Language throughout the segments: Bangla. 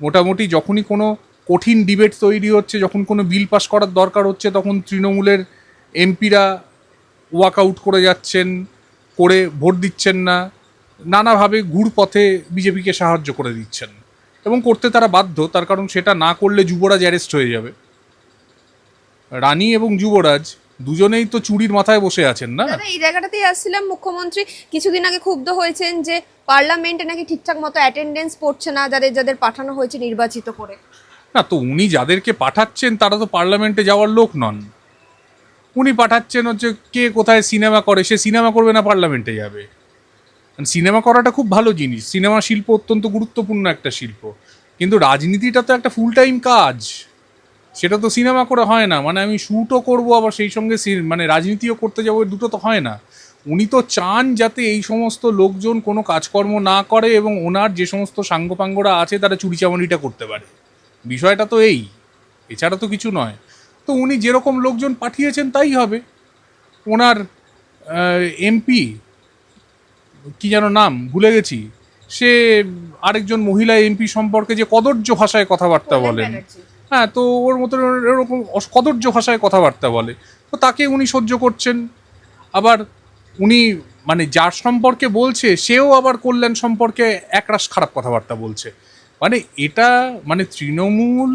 মোটামুটি যখনই কোনো কঠিন ডিবেট তৈরি হচ্ছে, যখন কোনো বিল পাস করার দরকার হচ্ছে, তখন তৃণমূলের এমপিরা ওয়াক আউট করে যাচ্ছেন, করে ভোট দিচ্ছেন না, নানাভাবে ঘুর পথে বিজেপিকে সাহায্য করে দিচ্ছেন। এবং করতে তারা বাধ্য, তার কারণ সেটা না করলে যুবরাজ অ্যারেস্ট হয়ে যাবে। রানী এবং যুবরাজ দুজনেই তো চুরির মাথায় বসে আছেন না? এই জায়গাটাতেই আসছিলাম মুখ্যমন্ত্রী। কিছুদিন আগে ক্ষুব্ধ হয়েছেন যে পার্লামেন্টে নাকি ঠিকঠাক মতো অ্যাটেন্ডেন্স পড়ছে না যাদের যাদের পাঠানো হয়েছে নির্বাচিত করে। না তো উনি যাদেরকে পাঠাচ্ছেন তারা তো পার্লামেন্টে যাওয়ার লোক নন। উনি পাঠাচ্ছেন হচ্ছে কে কোথায় সিনেমা করে সে সিনেমা করবে না পার্লামেন্টে যাবে। সিনেমা করাটা খুব ভালো জিনিস। সিনেমা শিল্প অত্যন্ত গুরুত্বপূর্ণ একটা শিল্প। কিন্তু রাজনীতিটা তো একটা ফুল টাইম কাজ। সেটা তো সিনেমা করে হয় না। মানে আমি শ্যুটও করব আবার সেই সঙ্গে মানে রাজনীতিও করতে যাব দুটো তো হয় না। উনি তো চান যাতে এই সমস্ত লোকজন কোনো কাজকর্ম না করে এবং ওনার যে সমস্ত সাঙ্গপাঙ্গরা আছে তারা চুরিচামারিটা করতে পারে। বিষয়টা তো এই। এছাড়া তো কিছু নয়। তো উনি যেরকম লোকজন পাঠিয়েছেন তাই হবে। ওনার এমপি কি যেন নাম ভুলে গেছি। সে আরেকজন মহিলা এমপি সম্পর্কে যে কদর্য ভাষায় কথাবার্তা বলেন। হ্যাঁ তো ওর মতন এরকম কদর্য ভাষায় কথাবার্তা বলে। তো তাকে উনি সহ্য করছেন। আবার উনি মানে যার সম্পর্কে বলছে, সেও আবার কল্যাণ সম্পর্কে একরাশ খারাপ কথাবার্তা বলছে। মানে এটা মানে তৃণমূল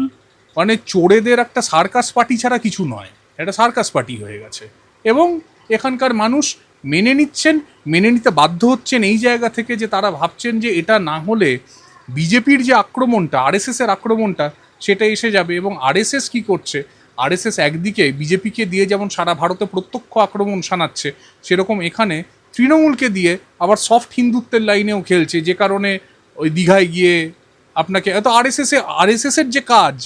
মানে চোরেদের একটা সার্কাস পার্টি ছাড়া কিছু নয়। এটা সার্কাস পার্টি হয়ে গেছে। এবং এখানকার মানুষ মেনে নিচ্ছেন, মেনে নিতে বাধ্য হচ্ছেন এই জায়গা থেকে যে তারা ভাবছেন যে এটা না হলে বিজেপির যে আক্রমণটা আরএসএস এর আক্রমণটা সেটা এসে যাবে এবং আরএসএস কি করছে? আরএসএস একদিকে বিজেপিকে দিয়ে যেমন সারা ভারতে প্রত্যক্ষ আক্রমণ শানাচ্ছে, সেরকম এখানে তৃণমূলকে দিয়ে আবার সফট হিন্দুত্বের লাইনেও খেলছে, যে কারণে ওই দীঘায় গিয়ে আপনাকে এত আরএসএস এ, আরএসএস এর যে কাজ,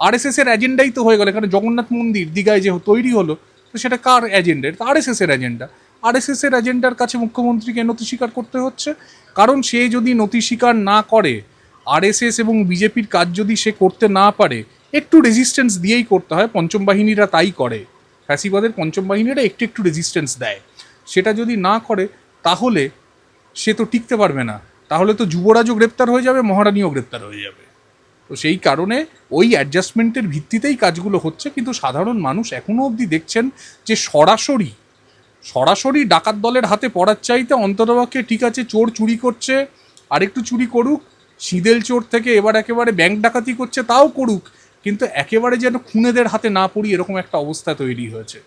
আরএসএস এর এজেন্ডাই তো হয়ে গেল, এখানে জগন্নাথ মন্দির দীঘায় যে তৈরি হলো, তো সেটা কার এজেন্ডা এটা আরএসএস এর এজেন্ডা আরএসএস এর এজেন্ডার কাছে মুখ্যমন্ত্রীকে নথি স্বীকার করতে হচ্ছে, কারণ সে যদি নথি স্বীকার না করে আরএসএস এবং বিজেপির কাজ যদি সে করতে না পারে, একটু রেজিস্ট্যান্স দিয়েই করতে হয়। পঞ্চম বাহিনীরা তাই করে। ফ্যাসিবাদের পঞ্চম বাহিনীরা একটু একটু রেজিস্ট্যান্স দেয়। সেটা যদি না করে, তাহলে সে তো টিকতে পারবে না। তাহলে তো যুবরাজও গ্রেপ্তার হয়ে যাবে, মহারানীও গ্রেপ্তার হয়ে যাবে। তো সেই কারণে ওই অ্যাডজাস্টমেন্টের ভিত্তিতেই কাজগুলো হচ্ছে। কিন্তু সাধারণ মানুষ এখনও অবধি দেখছেন যে সরাসরি সরাসরি ডাকাত দলের হাতে পড়ার চাইতে অন্ততপক্ষে ঠিক আছে, চোর চুরি করছে, আরেকটু চুরি করুক সিদেল চোর থেকে এবার একেবারে ব্যাংক ডাকাতি করছে, তাও করুক, কিন্তু একেবারে যেন খুনেদের হাতে না পড়ি এরকম একটা অবস্থা তৈরি হয়েছে।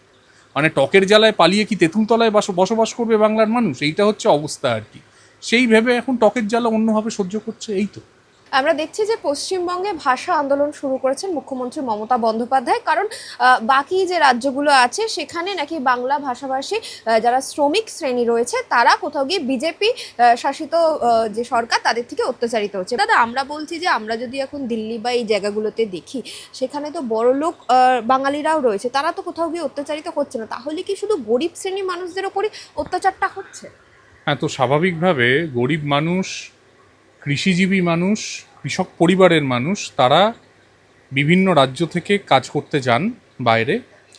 মানে টকের জ্বালায় পালিয়ে কি তেঁতুলতলায় বাস, বসবাস করবে বাংলার মানুষ? এইটা হচ্ছে অবস্থা আর কি। সেই ভেবে এখন টকের জ্বালা অন্যভাবে সহ্য করছে, এই তো। আমরা দেখছি যে পশ্চিমবঙ্গে ভাষা আন্দোলন শুরু করেছেন মুখ্যমন্ত্রী মমতা বন্দ্যোপাধ্যায়। কারণ বাকি যে রাজ্যগুলো আছে, সেখানে নাকি বাংলা ভাষাভাষী যারা শ্রমিক শ্রেণি রয়েছে, তারা কোথাও গিয়ে বিজেপি শাসিত যে সরকার, তাদের থেকে অত্যাচারিত হচ্ছে। দাদা, আমরা বলছি যে আমরা যদি এখন দিল্লি বা এই জায়গাগুলোতে দেখি, সেখানে তো বড় লোক বাঙালিরাও রয়েছে, তারা তো কোথাও গিয়ে অত্যাচারিত হচ্ছে না। তাহলে কি শুধু গরিব শ্রেণির মানুষদের ওপরই অত্যাচারটা হচ্ছে? হ্যাঁ তো স্বাভাবিকভাবে গরিব মানুষ কৃষিজীবী মানুষ, কৃষক পরিবারের মানুষ, তারা বিভিন্ন রাজ্য থেকে কাজ করতে যান বাইরে।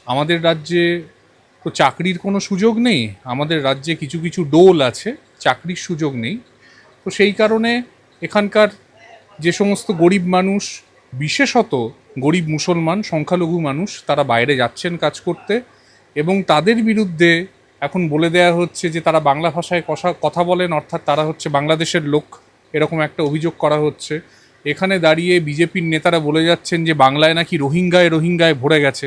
আমাদের রাজ্যে তো চাকরির কোনো সুযোগ নেই, আমাদের রাজ্যে কিছু কিছু ডোল আছে, চাকরির সুযোগ নেই। তো সেই কারণে এখানকার যে সমস্ত গরিব মানুষ, বিশেষত গরিব মুসলমান, সংখ্যালঘু মানুষ, তারা বাইরে যাচ্ছেন কাজ করতে এবং তাদের বিরুদ্ধে এখন বলে দেয়া হচ্ছে যে তারা বাংলা ভাষায় কথা কথা বলেন, অর্থাৎ তারা হচ্ছে বাংলাদেশের লোক। এরকম একটা অভিযোগ করা হচ্ছে। এখানে দাঁড়িয়ে বিজেপির নেতারা বলে যাচ্ছেন যে, বাংলায় নাকি রোহিঙ্গায় রোহিঙ্গায় ভরে গেছে।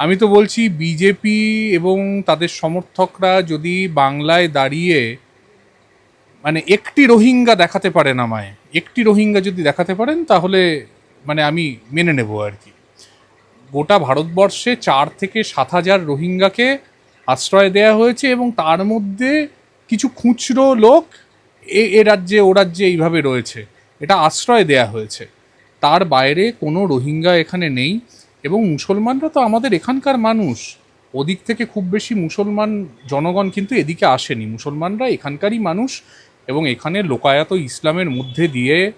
আমি তো বলছি, বিজেপি এবং তাদের সমর্থকরা যদি বাংলায় দাঁড়িয়ে মানে একটি রোহিঙ্গা দেখাতে পারেন আমায়, একটি রোহিঙ্গা যদি দেখাতে পারেন, তাহলে মানে আমি মেনে নেব আর কি। গোটা ভারতবর্ষে চার থেকে সাত হাজার রোহিঙ্গাকে আশ্রয় দেয়া হয়েছে এবং তার মধ্যে কিছু খুচরো লোক এ রাজ্যে, ও রাজ্যে এইভাবে রয়েছে। এটা আশ্রয় দেয়া হয়েছে। তার বাইরে কোনো রোহিঙ্গা এখানে নেই এবং মুসলমানরা তো আমাদের এখানকার মানুষ। ওদিক থেকে খুব বেশি মুসলমান জনগণ কিন্তু এদিকে আসেনি। মুসলমানরা এখানকারই মানুষ এবং এখানে লোকায়ত ইসলামের মধ্যে দিয়ে,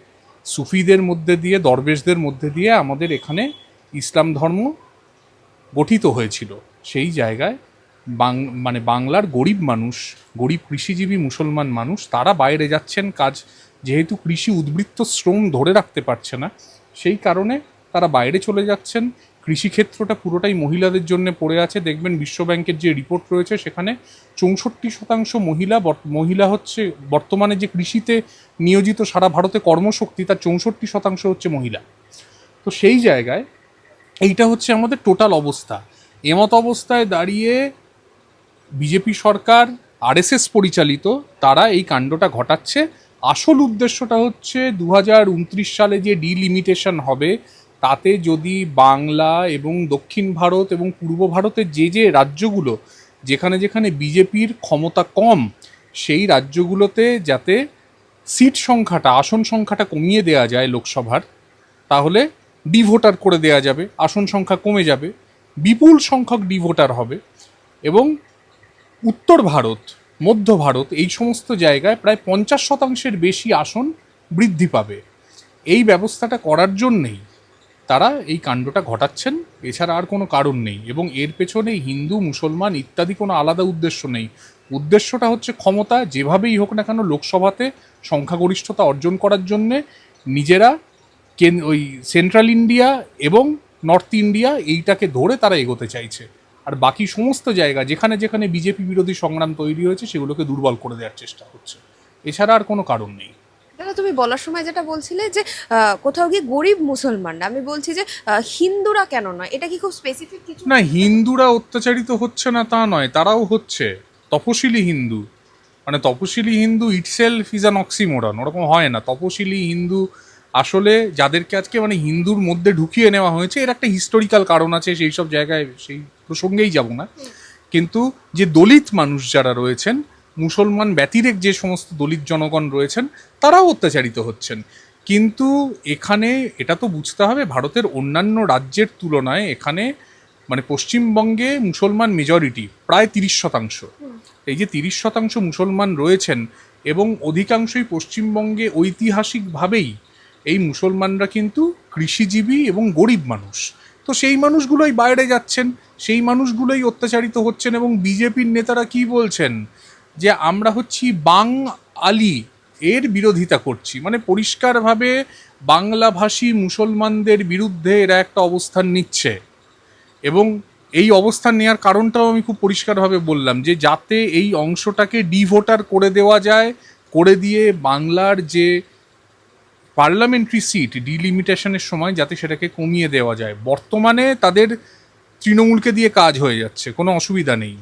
সুফিদের মধ্যে দিয়ে, দরবেশদের মধ্যে দিয়ে আমাদের এখানে ইসলাম ধর্ম গঠিত হয়েছিল। সেই জায়গায় বাং মানে বাংলার গরিব মানুষ, গরিব কৃষিজীবী মুসলমান মানুষ, তারা বাইরে যাচ্ছেন কাজ, যেহেতু কৃষি উদ্বৃত্ত শ্রম ধরে রাখতে পারছে না, সেই কারণে তারা বাইরে চলে যাচ্ছেন। কৃষিক্ষেত্রটা পুরোটাই মহিলাদের জন্য পড়ে আছে। দেখবেন বিশ্বব্যাংকের যে রিপোর্ট রয়েছে, সেখানে চৌষট্টি শতাংশ মহিলা মহিলা হচ্ছে বর্তমানে যে কৃষিতে নিয়োজিত সারা ভারতে কর্মশক্তি, তার চৌষট্টি শতাংশ হচ্ছে মহিলা। তো সেই জায়গায় এইটা হচ্ছে আমাদের টোটাল অবস্থা। এমত অবস্থায় দাঁড়িয়ে বিজেপি সরকার, আরএসএস পরিচালিত, তারা এই কাণ্ডটা ঘটাচ্ছে। আসল উদ্দেশ্যটা হচ্ছে দু হাজার উনত্রিশ সালে যে ডিলিমিটেশন হবে, তাতে যদি বাংলা এবং দক্ষিণ ভারত এবং পূর্ব ভারতের যে যে রাজ্যগুলো, যেখানে যেখানে বিজেপির ক্ষমতা কম, সেই রাজ্যগুলোতে যাতে সিট সংখ্যাটা, আসন সংখ্যাটা কমিয়ে দেওয়া যায় লোকসভার, তাহলে ডিভোটার করে দেওয়া যাবে, আসন সংখ্যা কমে যাবে, বিপুল সংখ্যক ডিভোটার হবে এবং উত্তর ভারত, মধ্য ভারত এই সমস্ত জায়গায় প্রায় পঞ্চাশ শতাংশের বেশি আসন বৃদ্ধি পাবে। এই ব্যবস্থাটা করার জন্যেই তারা এই কাণ্ডটা ঘটাচ্ছেন। এছাড়া আর কোনো কারণ নেই এবং এর পেছনে হিন্দু, মুসলমান ইত্যাদি কোনো আলাদা উদ্দেশ্য নেই। উদ্দেশ্যটা হচ্ছে ক্ষমতা, যেভাবেই হোক না কেন লোকসভাতে সংখ্যাগরিষ্ঠতা অর্জন করার জন্যে নিজেরা কেন ওই সেন্ট্রাল ইন্ডিয়া এবং নর্থ ইন্ডিয়া এইটাকে ধরে তারা এগোতে চাইছে। আর বাকি সমস্ত জায়গা যেখানে যেখানে বিজেপি বিরোধী সংগ্রাম তৈরি হয়েছে সেগুলোকে দুর্বল করে দেওয়ার চেষ্টা হচ্ছে। এছাড়া আর কোনো কারণ নেই। দাদা তুমি বলার সময় যেটা বলছিলে যে কোথাও গিয়ে গরিব মুসলমানরা আমি বলছি যে হিন্দুরা কেন নয়? এটা কি খুব স্পেসিফিক কিছু? না হিন্দুরা অত্যাচারিত হচ্ছে না তা নয় তারাও হচ্ছে। তপশিলি হিন্দু। মানে তপশিলি Hindu itself is an oxymoron ওরকম হয় না। তপশিলি হিন্দু আসলে যাদেরকে আজকে মানে হিন্দুর মধ্যে ঢুকিয়ে নেওয়া হয়েছে এর একটা হিস্টোরিক্যাল কারণ আছে সেই সব জায়গায় সেই প্রসঙ্গেই যাব না। কিন্তু যে দলিত মানুষ যারা রয়েছেন মুসলমান ব্যতিরেক যে সমস্ত দলিত জনগণ রয়েছেন তারাও অত্যাচারিত হচ্ছেন। কিন্তু এখানে এটা তো বুঝতে হবে ভারতের অন্যান্য রাজ্যের তুলনায় এখানে মানে পশ্চিমবঙ্গে মুসলমান মেজরিটি প্রায় তিরিশ শতাংশ। এই যে তিরিশ শতাংশ মুসলমান রয়েছেন এবং অধিকাংশই পশ্চিমবঙ্গে ঐতিহাসিকভাবেই এই মুসলমানরা কিন্তু কৃষিজীবী এবং গরিব মানুষ। তো সেই মানুষগুলোই বাইরে যাচ্ছেন, সেই মানুষগুলোই অত্যাচারিত হচ্ছেন এবং বিজেপির নেতারা কি বলছেন? যে আমরা হচ্ছি বাং আলী, এর বিরোধিতা করছি। মানে পরিষ্কারভাবে বাংলাভাষী মুসলমানদের বিরুদ্ধে এরা একটা অবস্থান নিচ্ছে। এবং এই অবস্থান নেওয়ার কারণটাও আমি খুব পরিষ্কারভাবে বললাম যে যাতে এই অংশটাকে ডিভোটার করে দেওয়া যায়, করে দিয়ে বাংলার যে পার্লামেন্টারি সিট ডিলিমিটেশনের সময় যাতে সেটাকে কমিয়ে দেওয়া যায়। বর্তমানে তাদের তৃণমূলকে দিয়ে কাজ হয়ে যাচ্ছে, কোনো অসুবিধা নেই।